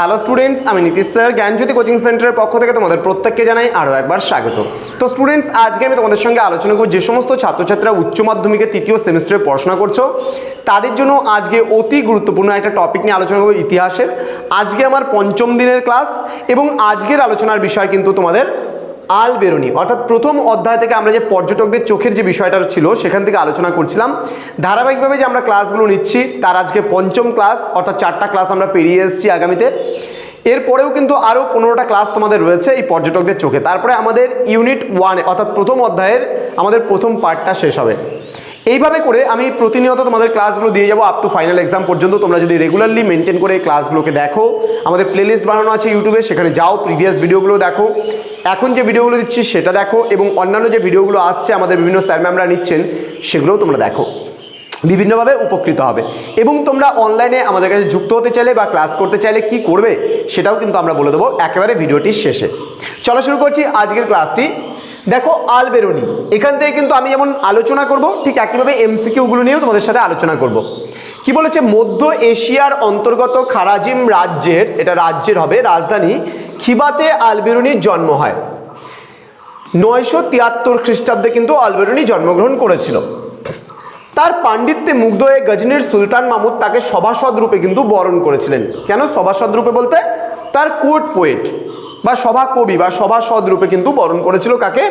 Hello students আমি Nitish sir, জ্ঞানজ্যোতি coaching সেন্টারের পক্ষ থেকে তোমাদের প্রত্যেককে জানাই আরও একবার স্বাগত। তো স্টুডেন্টস আজকে আমি তোমাদের সঙ্গে আলোচনা করব যে সমস্ত ছাত্রছাত্রীরা উচ্চ মাধ্যমিকে তৃতীয় সেমিস্টারে পড়াশোনা করছ, তাদের জন্য আজকে অতি গুরুত্বপূর্ণ একটা টপিক নিয়ে আলোচনা করব ইতিহাসের। আজকে আমার পঞ্চম দিনের ক্লাস এবং আজকের আলোচনার বিষয় কিন্তু তোমাদের আল বেরুনি। অর্থাৎ প্রথম অধ্যায় থেকে আমরা যে পর্যটকদের চোখের যে বিষয়টা ছিল, সেখান থেকে আলোচনা করছিলাম। ধারাবাহিকভাবে যে আমরা ক্লাসগুলো নিচ্ছি, তার আজকে পঞ্চম ক্লাস, অর্থাৎ চারটা ক্লাস আমরা পেরিয়ে এসেছি আগামীতে। এরপরেও কিন্তু আরও পনেরোটা ক্লাস তোমাদের রয়েছে এই পর্যটকদের চোখে। তারপরে আমাদের ইউনিট ওয়ানে, অর্থাৎ প্রথম অধ্যায়ের আমাদের প্রথম পার্টটা শেষ হবে। এইভাবে করে আমি প্রতিনিয়ত তোমাদের ক্লাসগুলো দিয়ে যাব আপ টু ফাইনাল এক্সাম পর্যন্ত। তোমরা যদি রেগুলারলি মেনটেন করে ক্লাসগুলোকে দেখো, আমাদের প্লেলিস্ট বানানো আছে ইউটিউবে সেখানে যাও প্রিভিয়াস ভিডিওগুলো দেখো। এখন যে ভিডিওগুলো দিচ্ছি সেটা দেখো এবং অন্যান্য যে ভিডিওগুলো আসছে আমাদের বিভিন্ন স্যার ম্যামরা নিচ্ছেন, সেগুলোও তোমরা দেখো। বিভিন্নভাবে উপকৃত হবে। এবং তোমরা অনলাইনে আমাদের কাছে যুক্ত হতে চাইলে বা ক্লাস করতে চাইলে কি করবে, সেটাও কিন্তু আমরা বলে দেবো একেবারে ভিডিওটির শেষে। চলো শুরু করছি আজকের ক্লাসটি দেখো আল বেরোনি এখান থেকে কিন্তু আমি যেমন আলোচনা করব, ঠিক একইভাবে এমসিকিউগুলো নিয়েও তোমাদের সাথে আলোচনা করব। কি বলেছে? মধ্য এশিয়ার অন্তর্গত খারাজিম রাজ্যের, এটা রাজ্যের হবে, রাজধানী, খিবাতে আলবেরুনির জন্ম হয়। নয়শো তিয়াত্তর খ্রিস্টাব্দে কিন্তু আলবেরুনি জন্মগ্রহণ করেছিল। তার পাণ্ডিত্যে মুগ্ধ হয়ে গজনির সুলতান মাহমুদ তাকে সভাসদ রূপে কিন্তু বরণ করেছিলেন। কেন সভাসদ রূপে বলতে? তার কোর্ট পোয়েট। বা সভা কবি বা সভাসদ রূপে কিন্তু বরণ করেছিল কাকে?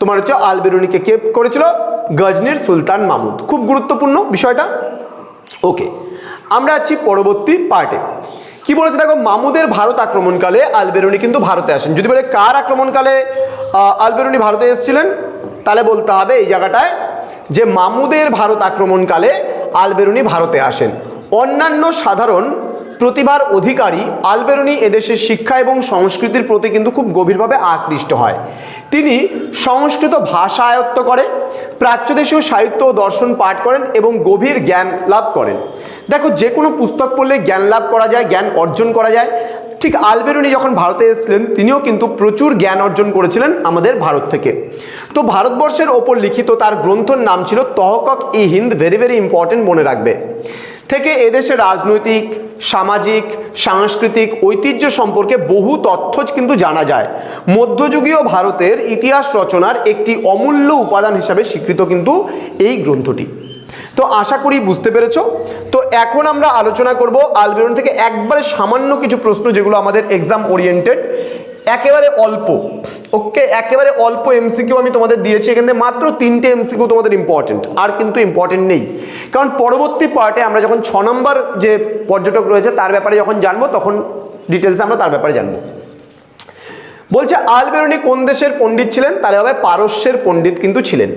তোমার হচ্ছে আলবেরুনিকে কে করেছিল? গজনির সুলতান মাহমুদ। খুব গুরুত্বপূর্ণ বিষয়টা। ওকে, আমরা আছি পরবর্তী পার্টে কি বলেছে দেখো মামুদের ভারত আক্রমণকালে আলবেরুনি কিন্তু ভারতে আসেন। যদি বলে কার আক্রমণকালে আলবেরুনি ভারতে এসেছিলেন? তাহলে বলতে হবে এই জায়গাটায় যে মামুদের ভারত আক্রমণকালে আলবেরুনি ভারতে আসেন। অন্যান্য সাধারণ প্রতিভার অধিকারী আলবেরুনি এদেশের শিক্ষা এবং সংস্কৃতির প্রতি কিন্তু খুব গভীরভাবে আকৃষ্ট হয়। তিনি সংস্কৃত ভাষা আয়ত্ত করে, প্রাচ্যদেশীয় সাহিত্য ও দর্শন পাঠ করেন এবং গভীর জ্ঞান লাভ করেন। দেখো, যে কোনো পুস্তক পড়লে জ্ঞান লাভ করা যায়, জ্ঞান অর্জন করা যায়। ঠিক আলবেরুনি যখন ভারতে এসেছিলেন, তিনিও কিন্তু প্রচুর জ্ঞান অর্জন করেছিলেন আমাদের ভারত থেকে। তো ভারতবর্ষের ওপর লিখিত তার গ্রন্থর নাম ছিল তহকক ই হিন্দ, ভেরি ভেরি ইম্পর্টেন্ট মনে রাখবে। থেকে এদেশের রাজনৈতিক সামাজিক, সাংস্কৃতিক ঐতিহ্য সম্পর্কে বহু তথ্য কিন্তু জানা যায়। মধ্যযুগীয় ভারতের ইতিহাস রচনার একটি অমূল্য উপাদান হিসাবে স্বীকৃত কিন্তু এই গ্রন্থটি। তো আশা করি বুঝতে পেরেছ? তো এখন আমরা আলোচনা করব আলবেরন থেকে একবারে সামান্য কিছু প্রশ্ন যেগুলো আমাদের এক্সাম ওরিয়েন্টেড একেবারে অল্প। ওকে, একেবারে অল্প এমসিকিউ আমি তোমাদের দিয়েছি, এখানে মাত্র তিনটে এমসিকিউ তোমাদের ইম্পর্টেন্ট আর কিন্তু ইম্পর্টেন্ট নেই। কারণ পরবর্তী পার্টে আমরা যখন ছ নম্বর যে পর্যটক রয়েছে, তার ব্যাপারে যখন জানব, তখন ডিটেলসে আমরা তার ব্যাপারে জানব। বলছে, আলবেরুনি কোন দেশের পণ্ডিত ছিলেন? তাহলে হবে পারস্যের পণ্ডিত কিন্তু ছিলেন।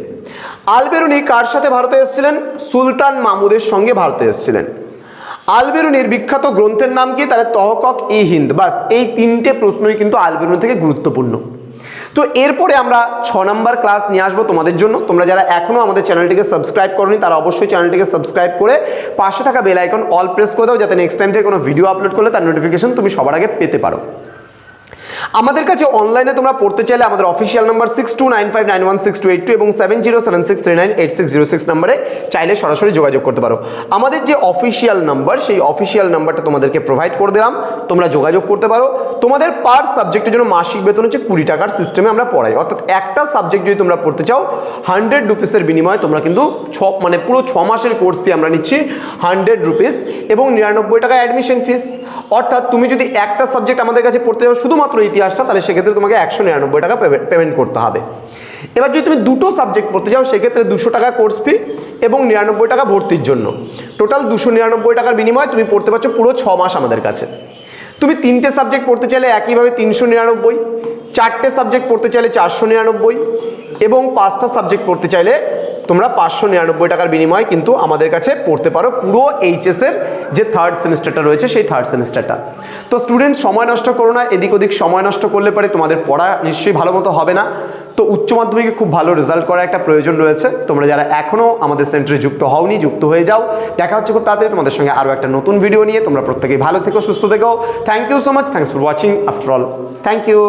আলবেরুনি কার সাথে ভারতে এসেছিলেন? সুলতান মামুদের সঙ্গে ভারতে এসেছিলেন। আলবেরুনির বিখ্যাত গ্রন্থের নাম কি? তাহলে তহকক ই হিন্দ। বাস, এই তিনটে প্রশ্নই কিন্তু আলবেরুন থেকে গুরুত্বপূর্ণ। তো এরপরে আমরা ছ নম্বর ক্লাস নিয়ে আসব তোমাদের জন্য। তোমরা যারা এখনও আমাদের চ্যানেলটিকে সাবস্ক্রাইব করনি, তারা অবশ্যই চ্যানেলটিকে সাবস্ক্রাইব করে পাশে থাকা বেল আইকন অল প্রেস করে দাও, যাতে নেক্সট টাইম থেকে কোনো ভিডিও আপলোড করলে তার নোটিফিকেশন তুমি সবার আগে পেতে পারো। আমাদের কাছে অনলাইনে তোমরা পড়তে চাইলে আমাদের official number six two nine five nine one six two eight two এবং seven zero seven six three nine eight six zero six নাম্বারে চাইলে সরাসরি যোগাযোগ করতে পারো। আমাদের যে অফিসিয়াল নাম্বার সেই অফিসিয়াল নাম্বারটা তোমাদেরকে প্রোভাইড করে দিলাম। তোমরা যোগাযোগ করতে পারো। তোমাদের পার সাবজেক্টের জন্য মাসিক বেতন হচ্ছে কুড়ি টাকার সিস্টেমে আমরা পড়াই। অর্থাৎ একটা সাবজেক্ট যদি তোমরা পড়তে চাও হান্ড্রেড রুপিসের বিনিময়ে তোমরা কিন্তু ছ মানে পুরো ছ মাসের কোর্স ফি আমরা নিচ্ছি হান্ড্রেড রুপিস এবং নিরানব্বই টাকা অ্যাডমিশন ফিস অর্থাৎ তুমি যদি একটা সাবজেক্ট আমাদের কাছে পড়তে যাও শুধুমাত্র ইতিহাসটা, তাহলে সেক্ষেত্রে তোমাকে একশো নিরানব্বই টাকা পেমেন্ট করতে হবে। এবার যদি তুমি দুটো সাবজেক্ট পড়তে যাও, সেক্ষেত্রে দুশো টাকা কোর্স ফি এবং নিরানব্বই টাকা ভর্তির জন্য। টোটাল দুশো নিরানব্বই টাকার বিনিময়ে তুমি পড়তে পারছ পুরো ছ মাস আমাদের কাছে। তুমি তিনটে সাবজেক্ট পড়তে চাইলে একইভাবে তিনশো নিরানব্বই, চারটে সাবজেক্ট পড়তে চাইলে চারশো নিরানব্বই এবং পাঁচটা সাবজেক্ট পড়তে চাইলে তোমরা পাঁচশো নিরানব্বই টাকার বিনিময়ে কিন্তু আমাদের কাছে পড়তে পারো পুরো এইচএসের যে থার্ড সেমিস্টারটা রয়েছে, সেই থার্ড সেমিস্টারটা তো স্টুডেন্ট সময় নষ্ট করো না, এদিক ওদিক সময় নষ্ট করলে পরে তোমাদের পড়া নিশ্চয়ই ভালো মতো হবে না। তো উচ্চ মাধ্যমিকে খুব ভালো রেজাল্ট করার একটা প্রয়োজন রয়েছে। তোমরা যারা এখনও আমাদের সেন্টারে যুক্ত হওনি, যুক্ত হয়ে যাও। দেখা হচ্ছে খুব তাড়াতাড়ি তোমাদের সঙ্গে আরও একটা নতুন ভিডিও নিয়ে। তোমরা প্রত্যেকেই ভালো থেকো, সুস্থ থেকো। Thank you so much thanks for watching after all thank you